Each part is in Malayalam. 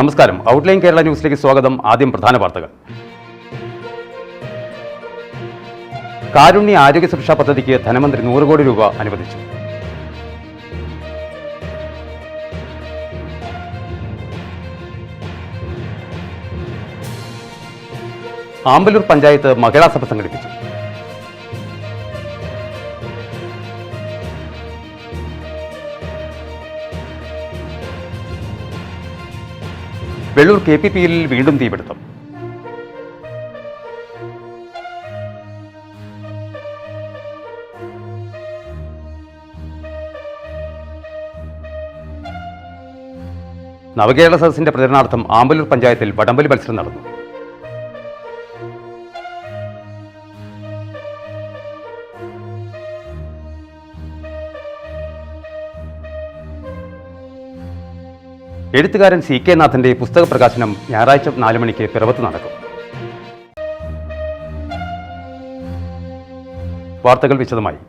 നമസ്കാരം. ഔട്ട്ലൈൻ കേരള ന്യൂസിലേക്ക് സ്വാഗതം. ആദ്യം പ്രധാന വാർത്തകൾ. കാരുണ്യ ആരോഗ്യ സുരക്ഷാ പദ്ധതിക്ക് ധനമന്ത്രി നൂറ് കോടി രൂപ അനുവദിച്ചു. ആമ്പലൂർ പഞ്ചായത്ത് മഹിളാ സഭ സംഘടിപ്പിച്ചു. വെള്ളൂർ കെ പി പി എല്ലിൽ വീണ്ടും തീപിടുത്തം. നവകേരള സദസ്സിന്റെ പ്രചരണാർത്ഥം ആമ്പലൂർ പഞ്ചായത്തിൽ വടംവലി മത്സരം നടന്നു. എഴുത്തുകാരൻ സി കെ നാഥന്റെ പുസ്തക പ്രകാശനം ഞായറാഴ്ച നാല് മണിക്ക് പിറവത്ത് നടക്കും. വാർത്തകൾ വിശദമായി.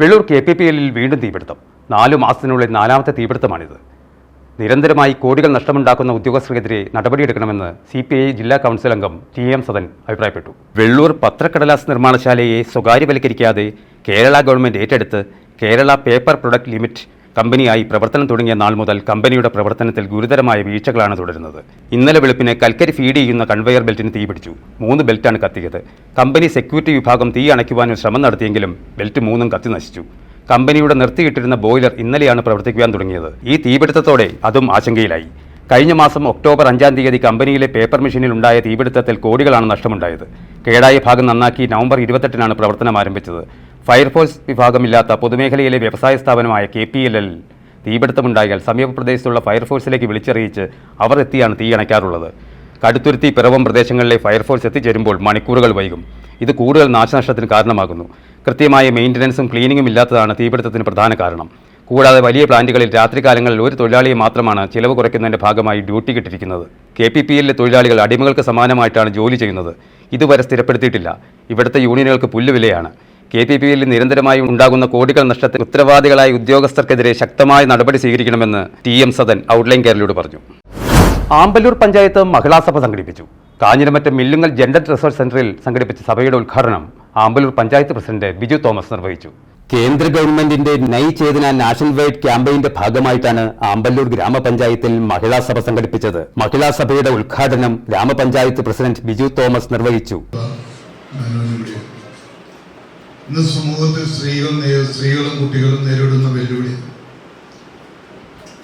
വെള്ളൂർ കെ പി പി എല്ലിൽ വീണ്ടും തീപിടുത്തം. നാലു മാസത്തിനുള്ളിൽ നാലാമത്തെ തീപിടുത്തമാണിത്. നിരന്തരമായി കോടികൾ നഷ്ടമുണ്ടാക്കുന്ന ഉദ്യോഗസ്ഥർക്കെതിരെ നടപടിയെടുക്കണമെന്ന് സി പി ഐ ജില്ലാ കൗൺസിൽ അംഗം ടി എം സദൻ അഭിപ്രായപ്പെട്ടു. വെള്ളൂർ പത്രക്കടലാസ് നിർമ്മാണശാലയെ സ്വകാര്യവൽക്കരിക്കാതെ കേരള ഗവൺമെന്റ് ഏറ്റെടുത്ത് കേരള പേപ്പർ പ്രൊഡക്റ്റ് ലിമിറ്റ് കമ്പനിയായി പ്രവർത്തനം തുടങ്ങിയ നാൾ മുതൽ കമ്പനിയുടെ പ്രവർത്തനത്തിൽ ഗുരുതരമായ വീഴ്ചകളാണ് തുടരുന്നത്. ഇന്നലെ വെളുപ്പിന് കൽക്കരി ഫീഡ് ചെയ്യുന്ന കൺവെയർ ബെൽറ്റിന് തീപിടിച്ചു മൂന്ന് ബെൽറ്റാണ് കത്തിയത്. കമ്പനി സെക്യൂരിറ്റി വിഭാഗം തീ അണയ്ക്കുവാനും ശ്രമം നടത്തിയെങ്കിലും ബെൽറ്റ് മൂന്നും കത്തി നശിച്ചു. കമ്പനിയുടെ നിർത്തിയിട്ടിരുന്ന ബോയിലർ ഇന്നലെയാണ് പ്രവർത്തിക്കുവാൻ തുടങ്ങിയത്. ഈ തീപിടുത്തത്തോടെ അതും ആശങ്കയിലായി. കഴിഞ്ഞ മാസം ഒക്ടോബർ അഞ്ചാം തീയതി കമ്പനിയിലെ പേപ്പർ മെഷീനിൽ ഉണ്ടായ തീപിടുത്തത്തിൽ കോടികളാണ് നഷ്ടമുണ്ടായത്. കേടായ ഭാഗം നന്നാക്കി നവംബർ ഇരുപത്തെട്ടിനാണ് പ്രവർത്തനം ആരംഭിച്ചത്. ഫയർഫോഴ്സ് വിഭാഗമില്ലാത്ത പൊതുമേഖലയിലെ വ്യവസായ സ്ഥാപനമായ കെ പി എൽ എൽ തീപിടുത്തമുണ്ടായാൽ സമീപ പ്രദേശത്തുള്ള ഫയർഫോഴ്സിലേക്ക് വിളിച്ചറിയിച്ച് അവർ എത്തിയാണ് തീ അണയ്ക്കാറുള്ളത് കടുത്തുരുത്തി പിറവം പ്രദേശങ്ങളിലെ ഫയർഫോഴ്സ് എത്തിച്ചേരുമ്പോൾ മണിക്കൂറുകൾ വൈകും. ഇത് കൂടുതൽ നാശനഷ്ടത്തിന് കാരണമാകുന്നു. കൃത്യമായ മെയിന്റനൻസും ക്ലീനിങ്ങും ഇല്ലാത്തതാണ് തീപിടുത്തത്തിന് പ്രധാന കാരണം. കൂടാതെ വലിയ പ്ലാന്റുകളിൽ രാത്രികാലങ്ങളിൽ ഒരു തൊഴിലാളിയെ മാത്രമാണ് ചിലവ് കുറയ്ക്കുന്നതിന്റെ ഭാഗമായി ഡ്യൂട്ടി കിട്ടിയിരിക്കുന്നത്. കെ പി പി എല്ലിലെ തൊഴിലാളികൾ അടിമകൾക്ക് സമാനമായിട്ടാണ് ജോലി ചെയ്യുന്നത്. ഇതുവരെ സ്ഥിരപ്പെടുത്തിയിട്ടില്ല. ഇവിടുത്തെ യൂണിയനുകൾക്ക് പുല്ലുവിലയാണ് കെ പി പി എല്ലിൽ നിരന്തരമായി ഉണ്ടാകുന്ന കോടികൾ നഷ്ടത്തിൽ ഉത്തരവാദികളായ ഉദ്യോഗസ്ഥർക്കെതിരെ ശക്തമായ നടപടി സ്വീകരിക്കണമെന്ന് ടി എം സദൻ ഔട്ട്ലൈൻ കേരളയോട് പറഞ്ഞു ആമ്പല്ലൂർ പഞ്ചായത്ത് മഹിളാ സഭ സംഘടിപ്പിച്ചു കാഞ്ഞിരമറ്റം മില്ലുങ്ങൽ ജെൻഡർ റിസർച്ച് സെന്ററിൽ സംഘടിപ്പിച്ച സഭയുടെ ഉദ്ഘാടനം ആമ്പല്ലൂർ പഞ്ചായത്ത് പ്രസിഡന്റ് ബിജു തോമസ് നിർവഹിച്ചു കേന്ദ്ര ഗവൺമെന്റിന്റെ നൈ ചേതന നാഷണൽ വൈഡ് ക്യാമ്പയിന്റെ ഭാഗമായിട്ടാണ് ആമ്പല്ലൂർ ഗ്രാമപഞ്ചായത്തിൽ മഹിളാ സഭ സംഘടിപ്പിച്ചത് മഹിളാ സഭയുടെ ഉദ്ഘാടനം ഗ്രാമപഞ്ചായത്ത് പ്രസിഡന്റ് ബിജു തോമസ് നിർവഹിച്ചു. ഇന്ന് സമൂഹത്തിൽ സ്ത്രീകൾ സ്ത്രീകളും കുട്ടികളും നേരിടുന്ന വെല്ലുവിളി.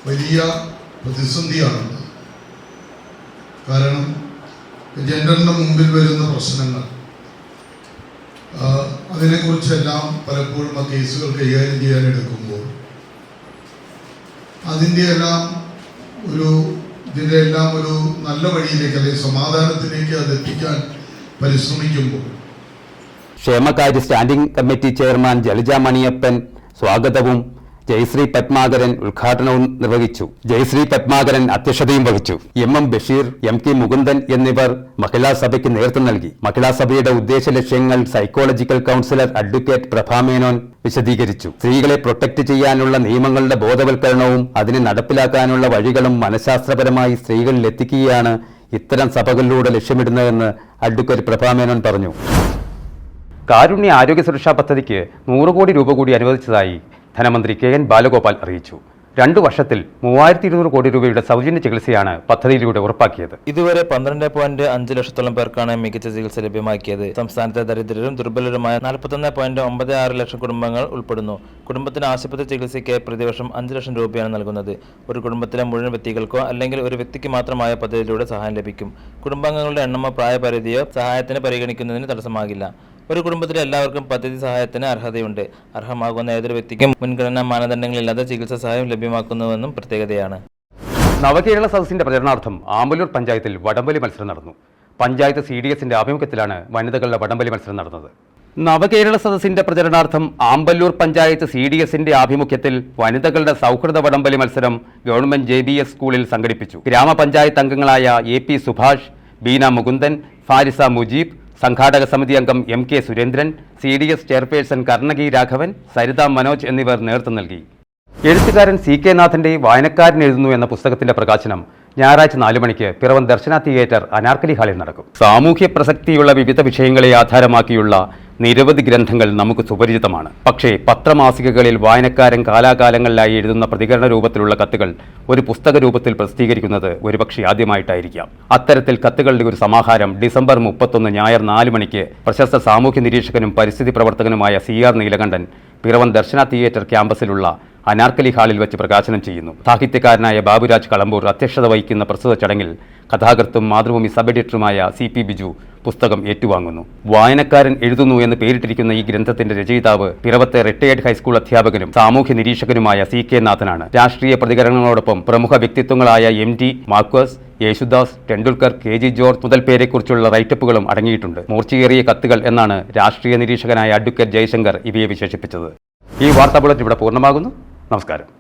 വലിയ പ്രതിസന്ധിയാണ്. കാരണം ജെൻഡറിന്റെ മുമ്പിൽ വരുന്ന പ്രശ്നങ്ങൾ. അതിനെക്കുറിച്ചെല്ലാം പലപ്പോഴും ആ കേസുകൾ കൈകാര്യം ചെയ്യാൻ എടുക്കുമ്പോൾ അതിന്റെ എല്ലാം ഒരു ഇതിന്റെ എല്ലാം ഒരു നല്ല വഴിയിലേക്ക് അല്ലെങ്കിൽ സമാധാനത്തിലേക്ക് അത് എത്തിക്കാൻ പരിശ്രമിക്കുമ്പോൾ ക്ഷേമകാര്യ standing committee chairman Jalaja Maniyappan സ്വാഗതവും ജയശ്രീ പത്മാകരൻ ഉദ്ഘാടനവും നിർവഹിച്ചു. ജയശ്രീ പത്മാകരൻ അധ്യക്ഷതയും വഹിച്ചു. M M Basheer M K Mukundan എന്നിവർ മഹിളാ സഭയ്ക്ക് നേതൃത്വം നൽകി. മഹിളാ സഭയുടെ ഉദ്ദേശ ലക്ഷ്യങ്ങൾ സൈക്കോളജിക്കൽ കൗൺസിലർ അഡ്വക്കേറ്റ് പ്രഭാമേനോൻ വിശദീകരിച്ചു. സ്ത്രീകളെ പ്രൊട്ടക്ട് ചെയ്യാനുള്ള നിയമങ്ങളുടെ ബോധവൽക്കരണവും അതിനെ നടപ്പിലാക്കാനുള്ള വഴികളും മനഃശാസ്ത്രപരമായി സ്ത്രീകളിൽ എത്തിക്കുകയാണ് ഇത്തരം സഭകളിലൂടെ ലക്ഷ്യമിടുന്നതെന്ന് അഡ്വക്കേറ്റ് പ്രഭാമേനോൻ പറഞ്ഞു. കാരുണ്യ ആരോഗ്യ സുരക്ഷാ പദ്ധതിക്ക് നൂറ് കോടി രൂപ കൂടി അനുവദിച്ചതായി ധനമന്ത്രി കെ എൻ ബാലഗോപാൽ അറിയിച്ചു. രണ്ടു വർഷത്തിൽ മൂവായിരത്തി ഇരുന്നൂറ് കോടി രൂപയുടെ സൗജന്യ ചികിത്സയാണ് പദ്ധതിയിലൂടെ ഉറപ്പാക്കിയത്. ഇതുവരെ പന്ത്രണ്ട് പോയിന്റ് അഞ്ച് ലക്ഷത്തോളം പേർക്കാണ് മികച്ച ചികിത്സ ലഭ്യമാക്കിയത്. സംസ്ഥാനത്തെ ദരിദ്രരും ദുർബലരുമായ നാൽപ്പത്തൊന്ന് പോയിന്റ് ഒമ്പത് ആറ് ലക്ഷം കുടുംബങ്ങൾ ഉൾപ്പെടുന്നു. കുടുംബത്തിന് ആശുപത്രി ചികിത്സയ്ക്ക് പ്രതിവർഷം അഞ്ച് ലക്ഷം രൂപയാണ് നൽകുന്നത്. ഒരു കുടുംബത്തിലെ മുഴുവൻ വ്യക്തികൾക്കോ അല്ലെങ്കിൽ ഒരു വ്യക്തിക്ക് മാത്രമായ പദ്ധതിയിലൂടെ സഹായം ലഭിക്കും. കുടുംബാംഗങ്ങളുടെ എണ്ണമോ പ്രായപരിധിയോ സഹായത്തിന് പരിഗണിക്കുന്നതിന് തടസ്സമാകില്ല. ഒരു കുടുംബത്തിലെ എല്ലാവർക്കും പദ്ധതി സഹായത്തിന് അർഹതയുണ്ട്. അർഹമാകുന്ന ഏതൊരു വ്യക്തിക്കും മുൻഗണനാ മാനദണ്ഡങ്ങളില്ലാതെ ചികിത്സാ സഹായം ലഭ്യമാക്കുന്നുവെന്നും പ്രത്യേകതയാണ്. നവകേരള സദസ്സിന്റെ പ്രചരണാർത്ഥം ആമ്പലൂർ പഞ്ചായത്തിൽ വടംവലി മത്സരം നടന്നു. പഞ്ചായത്ത് സി ഡി എസിന്റെ ആഭിമുഖ്യത്തിലാണ് വനിതകളുടെ വടംവലി മത്സരം നടന്നത്. നവകേരള സദസ്സിന്റെ പ്രചരണാർത്ഥം ആമ്പല്ലൂർ പഞ്ചായത്ത് സി ഡി എസിന്റെ ആഭിമുഖ്യത്തിൽ വനിതകളുടെ സൗഹൃദ വടംവലി മത്സരം ഗവൺമെന്റ് ജെ ബി എസ് സ്കൂളിൽ സംഘടിപ്പിച്ചു. ഗ്രാമപഞ്ചായത്ത് അംഗങ്ങളായ എ പി സുഭാഷ് ബീന മുകുന്ദൻ ഫാരിസ മുജീബ് സംഘാടക സമിതി അംഗം M K Surendran C D S chairperson Karnaki Raghavan Saritha Manoj എന്നിവർ നേതൃത്വം നൽകി. എഴുത്തുകാരൻ സി കെ നാഥന്റെ വായനക്കാരൻ എഴുതുന്നു എന്ന പുസ്തകത്തിന്റെ പ്രകാശനം ഞായറാഴ്ച നാലു മണിക്ക് പിറവം ദർശന തിയേറ്റർ അനാർക്കലി ഹാളിൽ നടക്കും. സാമൂഹ്യ പ്രസക്തിയുള്ള വിവിധ വിഷയങ്ങളെ ആധാരമാക്കിയുള്ള നിരവധി ഗ്രന്ഥങ്ങൾ നമുക്ക് സുപരിചിതമാണ്. പക്ഷേ പത്രമാസികകളിൽ വായനക്കാരൻ കാലാകാലങ്ങളിലായി എഴുതുന്ന പ്രതികരണ രൂപത്തിലുള്ള കത്തുകൾ ഒരു പുസ്തക രൂപത്തിൽ പ്രസിദ്ധീകരിക്കുന്നത് ഒരുപക്ഷെ ആദ്യമായിട്ടായിരിക്കാം. അത്തരത്തിൽ കത്തുകളുടെ ഒരു സമാഹാരം ഡിസംബർ മുപ്പത്തൊന്ന് ഞായർ നാല് മണിക്ക് പ്രശസ്ത സാമൂഹ്യ നിരീക്ഷകനും പരിസ്ഥിതി പ്രവർത്തകനുമായ C R Neelakandan Piravan Darshana theatre ക്യാമ്പസിലുള്ള Anarkali ഹാളിൽ വെച്ച് പ്രകാശനം ചെയ്യുന്നു. സാഹിത്യകാരനായ ബാബുരാജ് കളമ്പൂർ അധ്യക്ഷത വഹിക്കുന്ന പ്രസ്തുത ചടങ്ങിൽ കഥാകൃത്തും മാതൃഭൂമി സബ് എഡിറ്ററുമായ സി പി ബിജു പുസ്തകം ഏറ്റുവാങ്ങുന്നു. വായനക്കാരൻ എഴുതുന്നു എന്ന് പേരിട്ടിരിക്കുന്ന ഈ ഗ്രന്ഥത്തിന്റെ രചയിതാവ് പിറവത്തെ റിട്ടയേർഡ് ഹൈസ്കൂൾ അധ്യാപകനും സാമൂഹ്യ നിരീക്ഷകനുമായ സി കെ നാഥനാണ്. രാഷ്ട്രീയ പ്രതികരണങ്ങളോടൊപ്പം പ്രമുഖ വ്യക്തിത്വങ്ങളായ M T Marquez Yesudas Tendulkar K G George മുതൽ പേരെക്കുറിച്ചുള്ള റൈറ്റപ്പുകളും അടങ്ങിയിട്ടുണ്ട്. മൂർച്ചയേറിയ കത്തുകൾ എന്നാണ് രാഷ്ട്രീയ നിരീക്ഷകനായ അഡ്വക്കേറ്റ് ജയശങ്കർ ഇവയെ വിശേഷിപ്പിച്ചത്. ഈ വാർത്താ ബുള്ളറ്റ് ഇവിടെ പൂർണമാകുന്നു. നമസ്കാരം.